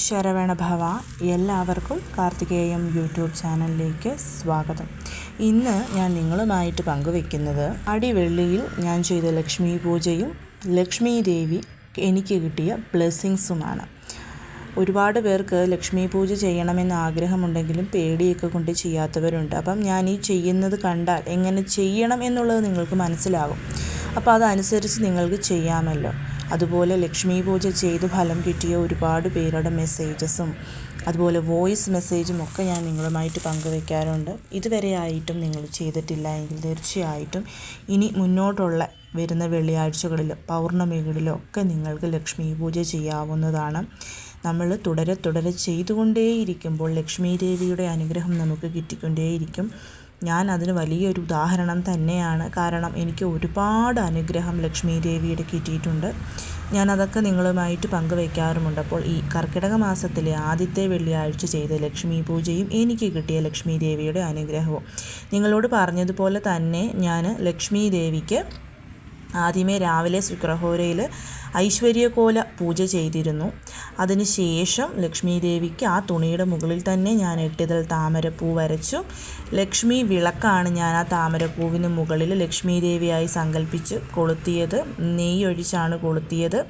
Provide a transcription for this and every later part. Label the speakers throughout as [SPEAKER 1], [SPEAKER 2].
[SPEAKER 1] ശരവണ ഭവ എല്ലാവർക്കും കാർത്തികേയം യൂട്യൂബ് ചാനലിലേക്ക് സ്വാഗതം. ഇന്ന് ഞാൻ നിങ്ങളുമായിട്ട് പങ്കുവെക്കുന്നത് അടിവെള്ളിയിൽ ഞാൻ ചെയ്ത ലക്ഷ്മി പൂജയും ലക്ഷ്മി ദേവി എനിക്ക് കിട്ടിയ ബ്ലെസ്സിങ്സുമാണ്. ഒരുപാട് പേർക്ക് ലക്ഷ്മി പൂജ ചെയ്യണമെന്ന് ആഗ്രഹമുണ്ടെങ്കിലും പേടിയൊക്കെ കൊണ്ട് ചെയ്യാത്തവരുണ്ട്. അപ്പം ഞാൻ ഈ ചെയ്യുന്നത് കണ്ടാൽ എങ്ങനെ ചെയ്യണം എന്നുള്ളത് നിങ്ങൾക്ക് മനസ്സിലാകും അപ്പോൾ അതനുസരിച്ച് നിങ്ങൾക്ക് ചെയ്യാമല്ലോ. അതുപോലെ ലക്ഷ്മി പൂജ ചെയ്ത് ഫലം കിട്ടിയ ഒരുപാട് പേരുടെ മെസ്സേജസും അതുപോലെ വോയിസ് മെസ്സേജും ഒക്കെ ഞാൻ നിങ്ങളുമായിട്ട് പങ്കുവെക്കാറുണ്ട്. ഇതുവരെ ആയിട്ടും നിങ്ങൾ ചെയ്തിട്ടില്ല എങ്കിൽ തീർച്ചയായിട്ടും ഇനി മുന്നോട്ടുള്ള വരുന്ന വെള്ളിയാഴ്ചകളിലും പൗർണമികളിലും ഒക്കെ നിങ്ങൾക്ക് ലക്ഷ്മി പൂജ ചെയ്യാവുന്നതാണ്. നമ്മൾ തുടരെ തുടരെ ചെയ്തുകൊണ്ടേയിരിക്കുമ്പോൾ ലക്ഷ്മി ദേവിയുടെ അനുഗ്രഹം നമുക്ക് കിട്ടിക്കൊണ്ടേയിരിക്കും. ഞാൻ അതിന് വലിയൊരു ഉദാഹരണം തന്നെയാണ്. കാരണം എനിക്ക് ഒരുപാട് അനുഗ്രഹം ലക്ഷ്മി ദേവിയുടെ കിട്ടിയിട്ടുണ്ട്. ഞാൻ അതൊക്കെ നിങ്ങളുമായിട്ട് പങ്കുവയ്ക്കാറുമുണ്ട് അപ്പോൾ ഈ കർക്കിടക മാസത്തിലെ ആദ്യത്തെ വെള്ളിയാഴ്ച ചെയ്ത ലക്ഷ്മി പൂജയും എനിക്ക് കിട്ടിയ ലക്ഷ്മി ദേവിയുടെ അനുഗ്രഹവും. നിങ്ങളോട് പറഞ്ഞതുപോലെ തന്നെ ഞാൻ ലക്ഷ്മി ദേവിക്ക് ആദ്യമേ രാവിലെ ശുക്രഹോരയിൽ ഐശ്വര്യകോല പൂജ ചെയ്തിരുന്നു. അതിനുശേഷം ലക്ഷ്മി ദേവിക്ക് ആ തുണിയുടെ മുകളിൽ തന്നെ ഞാൻ എട്ടിതൽ താമരപ്പൂ വരച്ചു. ലക്ഷ്മി വിളക്കാണ് ഞാൻ ആ താമരപ്പൂവിന് മുകളിൽ ലക്ഷ്മി ദേവിയായി സങ്കല്പിച്ച് കൊളുത്തിയത്. നെയ്യൊഴിച്ചാണ് കൊളുത്തിയത്.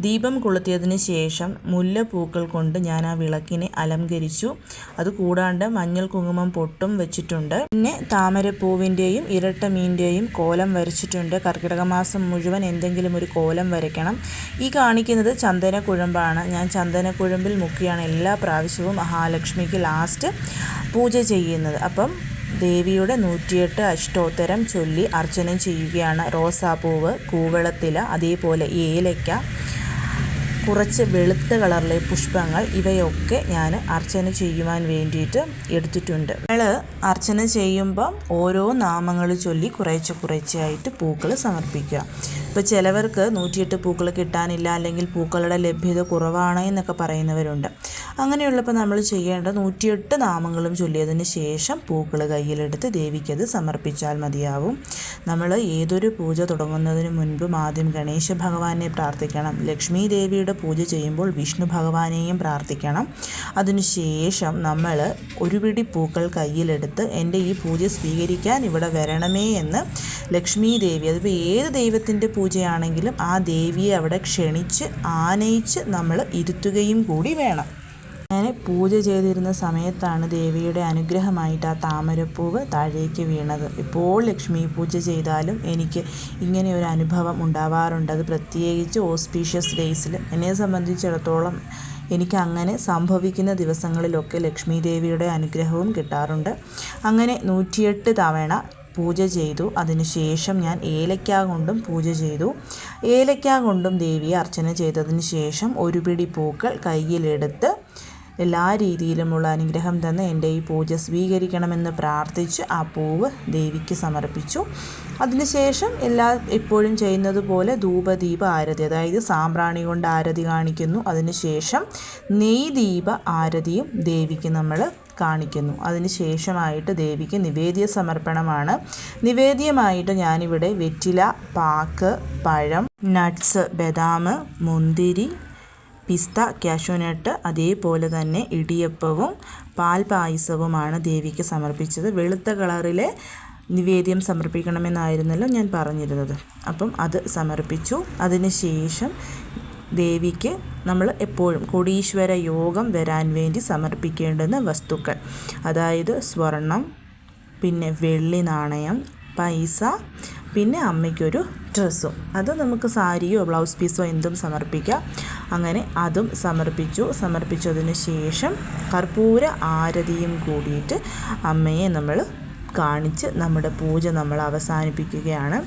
[SPEAKER 1] ദീപം കൊളുത്തിയതിന് ശേഷം മുല്ലപ്പൂക്കൾ കൊണ്ട് ഞാൻ ആ വിളക്കിനെ അലങ്കരിച്ചു. അത് കൂടാണ്ട് മഞ്ഞൾ കുങ്കുമം പൊട്ടും വെച്ചിട്ടുണ്ട്. പിന്നെ താമരപ്പൂവിന്റെയും ഇരട്ട മീന്റെയും കോലം വരച്ചിട്ടുണ്ട്. കർക്കിടക മാസം മുഴുവൻ എന്തെങ്കിലും ഒരു കോലം വരയ്ക്കണം. ഈ കാണിക്കുന്നത് ചന്ദന കുഴമ്പാണ് ഞാൻ ചന്ദന കുഴമ്പിൽ മുക്കിയാണ് എല്ലാ പ്രാവശ്യവും മഹാലക്ഷ്മിക്ക് ലാസ്റ്റ് പൂജ ചെയ്യുന്നത്. അപ്പം ദേവിയുടെ നൂറ്റിയെട്ട് അഷ്ടോത്തരം ചൊല്ലി അർച്ചന ചെയ്യുകയാണ്. റോസാപ്പൂവ് കൂവളത്തില അതേപോലെ ഏലയ്ക്ക കുറച്ച് വെളുത്ത കളറിലെ പുഷ്പങ്ങൾ ഇവയൊക്കെ ഞാൻ അർച്ചന ചെയ്യുവാൻ വേണ്ടിയിട്ട് എടുത്തിട്ടുണ്ട്. നമ്മൾ അർച്ചന ചെയ്യുമ്പം ഓരോ നാമങ്ങൾ ചൊല്ലി കുറേശ്ശെ കുറേശ്ശെയായിട്ട് പൂക്കൾ സമർപ്പിക്കുക. ഇപ്പോൾ ചിലവർക്ക് നൂറ്റിയെട്ട് പൂക്കൾ കിട്ടാനില്ല അല്ലെങ്കിൽ പൂക്കളുടെ ലഭ്യത കുറവാണ് എന്നൊക്കെ പറയുന്നവരുണ്ട്. അങ്ങനെയുള്ളപ്പോൾ നമ്മൾ ചെയ്യേണ്ട നൂറ്റിയെട്ട് നാമങ്ങളും ചൊല്ലിയതിന് ശേഷം പൂക്കൾ കയ്യിലെടുത്ത് ദേവിക്കത് സമർപ്പിച്ചാൽ മതിയാവും. നമ്മൾ ഏതൊരു പൂജ തുടങ്ങുന്നതിന് മുൻപും ആദ്യം ഗണേശ ഭഗവാനെ പ്രാർത്ഥിക്കണം. ലക്ഷ്മി ദേവിയുടെ പൂജ ചെയ്യുമ്പോൾ വിഷ്ണു ഭഗവാനെയും പ്രാർത്ഥിക്കണം. അതിനുശേഷം നമ്മൾ ഒരു പിടി പൂക്കൾ കയ്യിലെടുത്ത് എന്റെ ഈ പൂജ സ്വീകരിക്കാൻ ഇവിടെ വരണമേ എന്ന് ലക്ഷ്മി ദേവി അതിപ്പോൾ ഏത് ദൈവത്തിന്റെ പൂജയാണെങ്കിലും ആ ദേവിയെ അവിടെ ക്ഷണിച്ച് ആനയിച്ച് നമ്മൾ ഇരുത്തുകയും കൂടി വേണം. അങ്ങനെ പൂജ ചെയ്തിരുന്ന സമയത്താണ് ദേവിയുടെ അനുഗ്രഹമായിട്ട് ആ താമരപ്പൂവ് താഴേക്ക് വീണത്. ഇപ്പോൾ ലക്ഷ്മി പൂജ ചെയ്താലും എനിക്ക് ഇങ്ങനെ ഒരു അനുഭവം ഉണ്ടാവാറുണ്ട്. അത് പ്രത്യേകിച്ച് ഓസ്പീഷ്യസ് ഡേയ്സിൽ എന്നെ സംബന്ധിച്ചിടത്തോളം എനിക്ക് അങ്ങനെ സംഭവിക്കുന്ന ദിവസങ്ങളിലൊക്കെ ലക്ഷ്മി ദേവിയുടെ അനുഗ്രഹവും കിട്ടാറുണ്ട്. അങ്ങനെ നൂറ്റിയെട്ട് തവണ പൂജ ചെയ്തു. അതിനുശേഷം ഞാൻ ഏലക്ക കൊണ്ടും പൂജ ചെയ്തു. ഏലക്ക കൊണ്ടും ദേവിയെ അർച്ചന ചെയ്തതിന് ശേഷം ഒരു പിടി പൂക്കൾ കയ്യിലെടുത്ത് എല്ലാ രീതിയിലുമുള്ള അനുഗ്രഹം തന്ന് എന്റെ ഈ പൂജ സ്വീകരിക്കണമെന്ന് പ്രാർത്ഥിച്ച് ആ പൂവ് ദേവിക്ക് സമർപ്പിച്ചു. അതിനുശേഷം എല്ലാ എപ്പോഴും ചെയ്യുന്നത് പോലെ ധൂപദീപ ആരതി അതായത് സാമ്പ്രാണി കൊണ്ട് ആരതി കാണിക്കുന്നു. അതിനുശേഷം നെയ് ദീപ ആരതിയും ദേവിക്ക് നമ്മൾ കാണിക്കുന്നു. അതിനുശേഷമായിട്ട് ദേവിക്ക് നിവേദ്യ സമർപ്പണമാണ്. നിവേദ്യമായിട്ട് ഞാനിവിടെ വെറ്റില പാക്ക് പഴം നട്ട്സ് ബദാം മുന്തിരി പിസ്ത കാഷ്യൂനട്ട് അതേപോലെ തന്നെ ഇടിയപ്പവും പാൽ പായസവുമാണ് ദേവിക്ക് സമർപ്പിച്ചത്. വെളുത്ത കളറിലെ നിവേദ്യം സമർപ്പിക്കണമെന്നായിരുന്നല്ലോ ഞാൻ പറഞ്ഞിരുന്നത്. അപ്പം അത് സമർപ്പിച്ചു. അതിനുശേഷം ദേവിക്ക് നമ്മൾ എപ്പോഴും കൊടീശ്വര യോഗം വരാൻ വേണ്ടി സമർപ്പിക്കേണ്ടുന്ന വസ്തുക്കൾ. അതായത് സ്വർണം പിന്നെ വെള്ളി നാണയം പൈസ പിന്നെ അമ്മയ്ക്കൊരു ഡ്രസ്സും. അത് നമുക്ക് സാരിയോ ബ്ലൗസ് പീസോ എന്തും സമർപ്പിക്കാം. അങ്ങനെ അതും സമർപ്പിച്ചു. സമർപ്പിച്ചതിന് ശേഷം കർപ്പൂര ആരതിയും കൂടിയിട്ട് അമ്മയെ നമ്മൾ കാണിച്ച് നമ്മുടെ പൂജ നമ്മൾ അവസാനിപ്പിക്കുകയാണ്.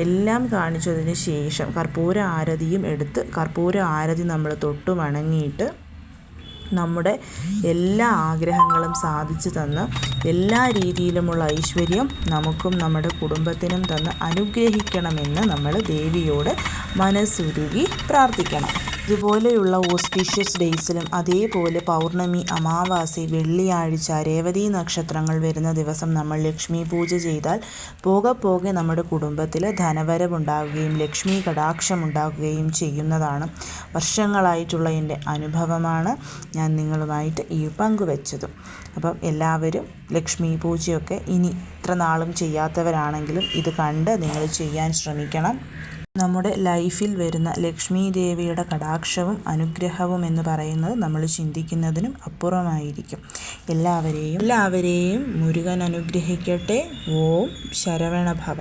[SPEAKER 1] എല്ലാം കാണിച്ചതിന് ശേഷം കർപ്പൂര ആരതിയും എടുത്ത് കർപ്പൂര ആരതി നമ്മൾ തൊട്ട് വണങ്ങിയിട്ട് നമ്മുടെ എല്ലാ ആഗ്രഹങ്ങളും സാധിച്ചു തന്ന് എല്ലാ രീതിയിലുമുള്ള ഐശ്വര്യം നമുക്കും നമ്മുടെ കുടുംബത്തിനും തന്ന് അനുഗ്രഹിക്കണമെന്ന് നമ്മൾ ദേവിയോട് മനസ്സുരുകി പ്രാർത്ഥിക്കണം. ഇതുപോലെയുള്ള ഓസ്പീഷ്യസ് ഡേയ്സിലും അതേപോലെ പൗർണമി അമാവാസി വെള്ളിയാഴ്ച രേവതി നക്ഷത്രങ്ങൾ വരുന്ന ദിവസം നമ്മൾ ലക്ഷ്മി പൂജ ചെയ്താൽ പോകെ പോകെ നമ്മുടെ കുടുംബത്തിൽ ധനവരവുണ്ടാകുകയും ലക്ഷ്മി കടാക്ഷമുണ്ടാകുകയും ചെയ്യുന്നതാണ്. വർഷങ്ങളായിട്ടുള്ള എന്റെ അനുഭവമാണ് ഞാൻ നിങ്ങളുമായിട്ട് ഈ പങ്കുവച്ചതും. അപ്പം എല്ലാവരും ലക്ഷ്മി പൂജയൊക്കെ ഇനി ഇത്ര നാളും ചെയ്യാത്തവരാണെങ്കിലും ഇത് കണ്ട് നിങ്ങൾ ചെയ്യാൻ ശ്രമിക്കണം. നമ്മുടെ ലൈഫിൽ വരുന്ന ലക്ഷ്മി ദേവിയുടെ കടാക്ഷവും അനുഗ്രഹവും എന്ന് പറയുന്നത് നമ്മൾ ചിന്തിക്കുന്നതിനും അപ്പുറമായിരിക്കും. എല്ലാവരെയും എല്ലാവരെയും മുരുകൻ അനുഗ്രഹിക്കട്ടെ. ഓം ശരവണഭവ.